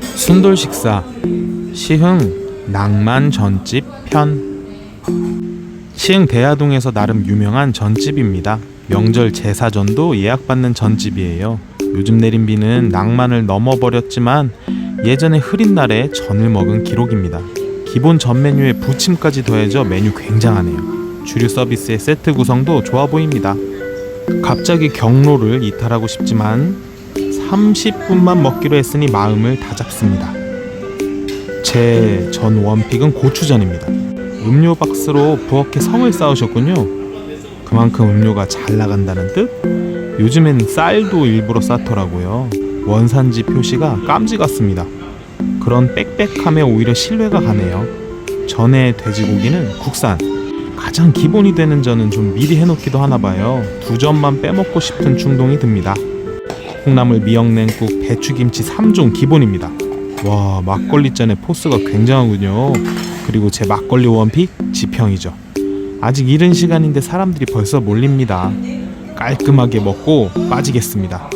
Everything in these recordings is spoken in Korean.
순돌 식사 시흥 낭만 전집 편 시흥 대하동에서 나름 유명한 전집입니다. 명절 제사전도 예약받는 전집이에요. 요즘 내린 비는 낭만을 넘어버렸지만 예전에 흐린 날에 전을 먹은 기록입니다. 기본 전 메뉴에 부침까지 더해져 메뉴 굉장하네요. 주류 서비스의 세트 구성도 좋아 보입니다. 갑자기 경로를 이탈하고 싶지만 30분만 먹기로 했으니 마음을 다잡습니다. 제 전 원픽은 고추전입니다. 음료 박스로 부엌에 성을 쌓으셨군요. 그만큼 음료가 잘 나간다는 뜻? 요즘엔 쌀도 일부러 쌓더라고요. 원산지 표시가 깜지 같습니다. 그런 빽빽함에 오히려 신뢰가 가네요. 전에 돼지고기는 국산. 가장 기본이 되는 전은 좀 미리 해놓기도 하나 봐요. 두 점만 빼먹고 싶은 충동이 듭니다. 콩나물 미역냉국 배추김치 3종 기본입니다. 와 막걸리 잔의 포스가 굉장하군요. 그리고 제 막걸리 원픽 지평이죠. 아직 이른 시간인데 사람들이 벌써 몰립니다. 깔끔하게 먹고 빠지겠습니다.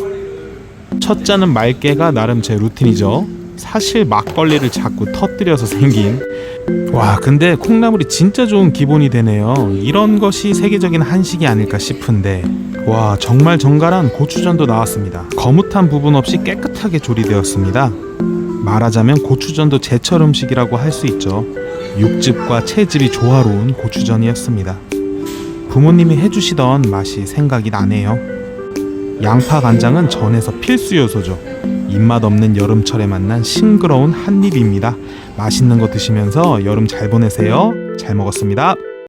첫 잔은 맑게가 나름 제 루틴이죠. 사실 막걸리를 자꾸 터뜨려서 생긴 와 근데 콩나물이 진짜 좋은 기본이 되네요. 이런 것이 세계적인 한식이 아닐까 싶은데 와 정말 정갈한 고추전도 나왔습니다. 거뭇한 부분 없이 깨끗하게 조리되었습니다. 말하자면 고추전도 제철 음식이라고 할 수 있죠. 육즙과 채즙이 조화로운 고추전이었습니다. 부모님이 해주시던 맛이 생각이 나네요. 양파 간장은 전에서 필수 요소죠. 입맛 없는 여름철에 만난 싱그러운 한 입입니다. 맛있는 거 드시면서 여름 잘 보내세요. 잘 먹었습니다.